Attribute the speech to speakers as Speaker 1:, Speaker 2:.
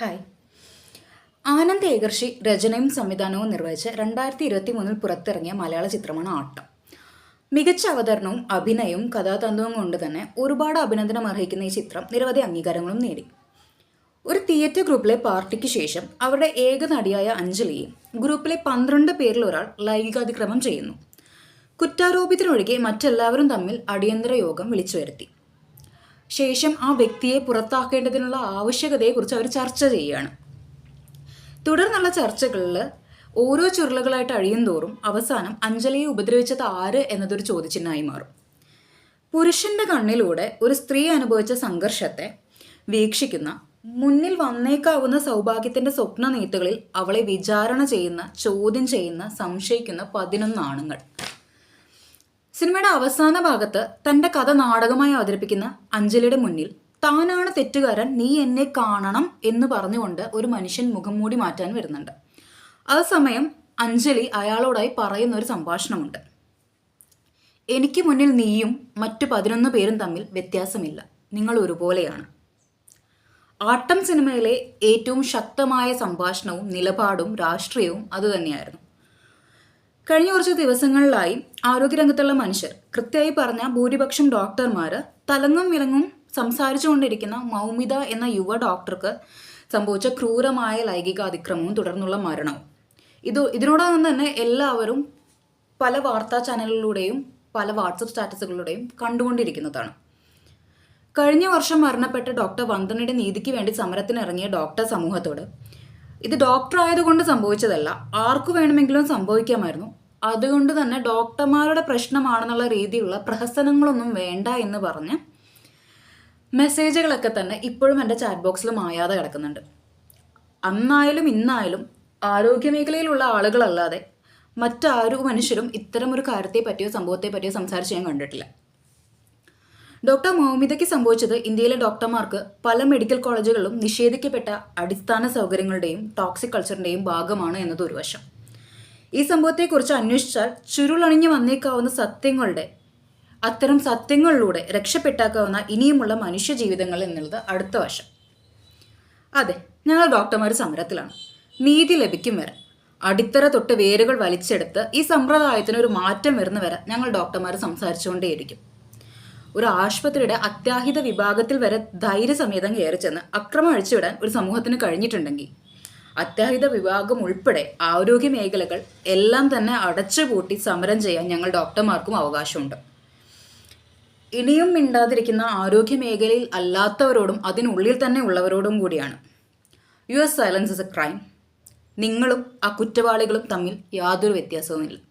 Speaker 1: Hi Anand Ekarshi രചനയും സംവിധാനവും നിർവഹിച്ച് രണ്ടായിരത്തി ഇരുപത്തി മൂന്നിൽ പുറത്തിറങ്ങിയ മലയാള ചിത്രമാണ് ആട്ടം. മികച്ച അവതരണവും അഭിനയവും കഥാതന്തുവും കൊണ്ട് തന്നെ ഒരുപാട് അഭിനന്ദനം അർഹിക്കുന്ന ഈ ചിത്രം നിരവധി അംഗീകാരങ്ങളും നേടി. ഒരു തിയേറ്റർ ഗ്രൂപ്പിലെ പാർട്ടിക്ക് ശേഷം അവരുടെ ഏക നടിയായ അഞ്ജലിയെ ഗ്രൂപ്പിലെ പന്ത്രണ്ട് പേരിൽ ഒരാൾ ലൈംഗികാതിക്രമം ചെയ്യുന്നു. കുറ്റാരോപിതനൊഴികെ മറ്റെല്ലാവരും തമ്മിൽ അടിയന്തര യോഗം വിളിച്ചു വരുത്തി ശേഷം ആ വ്യക്തിയെ പുറത്താക്കേണ്ടതിനുള്ള ആവശ്യകതയെക്കുറിച്ച് അവർ ചർച്ച ചെയ്യുകയാണ്. തുടർന്നുള്ള ചർച്ചകളിൽ ഓരോ ചുരുളുകളായിട്ട് അഴിയും തോറും അവസാനം അഞ്ജലിയെ ഉപദ്രവിച്ചത് ആര് എന്നതൊരു ചോദ്യചിഹ്നമായി മാറും. പുരുഷന്റെ കണ്ണിലൂടെ ഒരു സ്ത്രീ അനുഭവിച്ച സംഘർഷത്തെ വീക്ഷിക്കുന്ന മുന്നിൽ വന്നേക്കാവുന്ന സൗഭാഗ്യത്തിന്റെ സ്വപ്ന നീത്തുകളിൽ അവളെ വിചാരണ ചെയ്യുന്ന ചോദ്യം ചെയ്യുന്ന സംശയിക്കുന്ന പതിനൊന്ന് ആണുങ്ങൾ. സിനിമയുടെ അവസാന ഭാഗത്ത് തന്റെ കഥ നാടകമായി അവതരിപ്പിക്കുന്ന അഞ്ജലിയുടെ മുന്നിൽ താനാണ് തെറ്റുകാരൻ നീ എന്നെ കാണണം എന്ന് പറഞ്ഞുകൊണ്ട് ഒരു മനുഷ്യൻ മുഖം മൂടി മാറ്റാൻ വരുന്നുണ്ട്. ആ സമയം അഞ്ജലി അയാളോടായി പറയുന്ന ഒരു സംഭാഷണമുണ്ട്. എനിക്ക് മുന്നിൽ നീയും മറ്റു പതിനൊന്ന് പേരും തമ്മിൽ വ്യത്യാസമില്ല. നിങ്ങൾ ഒരുപോലെയാണ്. ആട്ടം സിനിമയിലെ ഏറ്റവും ശക്തമായ സംഭാഷണവും നിലപാടും രാഷ്ട്രീയവും അതുതന്നെയായിരുന്നു. കഴിഞ്ഞ കുറച്ച് ദിവസങ്ങളിലായി ആരോഗ്യരംഗത്തുള്ള മനുഷ്യർ കൃത്യമായി പറഞ്ഞ ഭൂരിപക്ഷം ഡോക്ടർമാർ തലങ്ങും വിലങ്ങും സംസാരിച്ചുകൊണ്ടിരിക്കുന്ന മൗമിത എന്ന യുവ ഡോക്ടർക്ക് സംഭവിച്ച ക്രൂരമായ ലൈംഗിക അതിക്രമവും തുടർന്നുള്ള മരണവും. ഇത് ഇതിനോടൊപ്പം തന്നെ എല്ലാവരും പല വാർത്താ ചാനലുകളിലൂടെയും പല വാട്സപ്പ് സ്റ്റാറ്റസുകളിലൂടെയും കണ്ടുകൊണ്ടിരിക്കുന്നതാണ്. കഴിഞ്ഞ വർഷം മരണപ്പെട്ട ഡോക്ടർ വന്ദനയുടെ നീതിക്ക് വേണ്ടി സമരത്തിനിറങ്ങിയ ഡോക്ടർ സമൂഹത്തോട് ഇത് ഡോക്ടർ ആയതുകൊണ്ട് സംഭവിച്ചതല്ല ആർക്കു വേണമെങ്കിലും സംഭവിക്കാമായിരുന്നു. അതുകൊണ്ട് തന്നെ ഡോക്ടർമാരുടെ പ്രശ്നമാണെന്നുള്ള രീതിയിലുള്ള പ്രഹസനങ്ങളൊന്നും വേണ്ട എന്ന് പറഞ്ഞ് മെസ്സേജുകളൊക്കെ തന്നെ ഇപ്പോഴും എന്റെ ചാറ്റ് ബോക്സിൽ മായാതെ കിടക്കുന്നുണ്ട്. അന്നായാലും ഇന്നായാലും ആരോഗ്യമേഖലയിലുള്ള ആളുകളല്ലാതെ മറ്റാരു മനുഷ്യരും ഇത്തരം ഒരു കാര്യത്തെ പറ്റിയോ സംഭവത്തെ പറ്റിയോ സംസാരിച്ച് ഞാൻ കണ്ടിട്ടില്ല. ഡോക്ടർ മൗമിതയ്ക്ക് സംഭവിച്ചത് ഇന്ത്യയിലെ ഡോക്ടർമാർക്ക് പല മെഡിക്കൽ കോളേജുകളിലും നിഷേധിക്കപ്പെട്ട അടിസ്ഥാന സൗകര്യങ്ങളുടെയും ടോക്സിക് കൾച്ചറിന്റെയും ഭാഗമാണ് എന്നത് ഒരു വശം. ഈ സംഭവത്തെക്കുറിച്ച് അന്വേഷിച്ചാൽ ചുരുളണിഞ്ഞു വന്നേക്കാവുന്ന സത്യങ്ങളുടെ അത്തരം സത്യങ്ങളിലൂടെ രക്ഷപ്പെട്ടാക്കാവുന്ന ഇനിയുമുള്ള മനുഷ്യ ജീവിതങ്ങൾ എന്നുള്ളത് അടുത്ത വശം. അതെ ഞങ്ങൾ ഡോക്ടർമാർ സമരത്തിലാണ്. നീതി ലഭിക്കും വരെ. അടിത്തറ തൊട്ട് വേരുകൾ വലിച്ചെടുത്ത് ഈ സമ്പ്രദായത്തിന് ഒരു മാറ്റം വരുന്ന വരെ ഞങ്ങൾ ഡോക്ടർമാർ സംസാരിച്ചുകൊണ്ടേയിരിക്കും. ഒരു ആശുപത്രിയുടെ അത്യാഹിത വിഭാഗത്തിൽ വരെ ധൈര്യസമേതം കയറി ചെന്ന് അക്രമം അഴിച്ചുവിടാൻ ഒരു സമൂഹത്തിന് കഴിഞ്ഞിട്ടുണ്ടെങ്കിൽ അത്യാഹിത വിഭാഗം ഉൾപ്പെടെ ആരോഗ്യ മേഖലകൾ എല്ലാം തന്നെ അടച്ചുപൂട്ടി സമരം ചെയ്യാൻ ഞങ്ങൾ ഡോക്ടർമാർക്കും അവകാശമുണ്ട്. ഇനിയും മിണ്ടാതിരിക്കുന്ന ആരോഗ്യ മേഖലയിൽ അല്ലാത്തവരോടും അതിനുള്ളിൽ തന്നെ ഉള്ളവരോടും കൂടിയാണ്. U S silence is a crime. നിങ്ങളും ആ കുറ്റവാളികളും തമ്മിൽ യാതൊരു വ്യത്യാസവുമില്ല.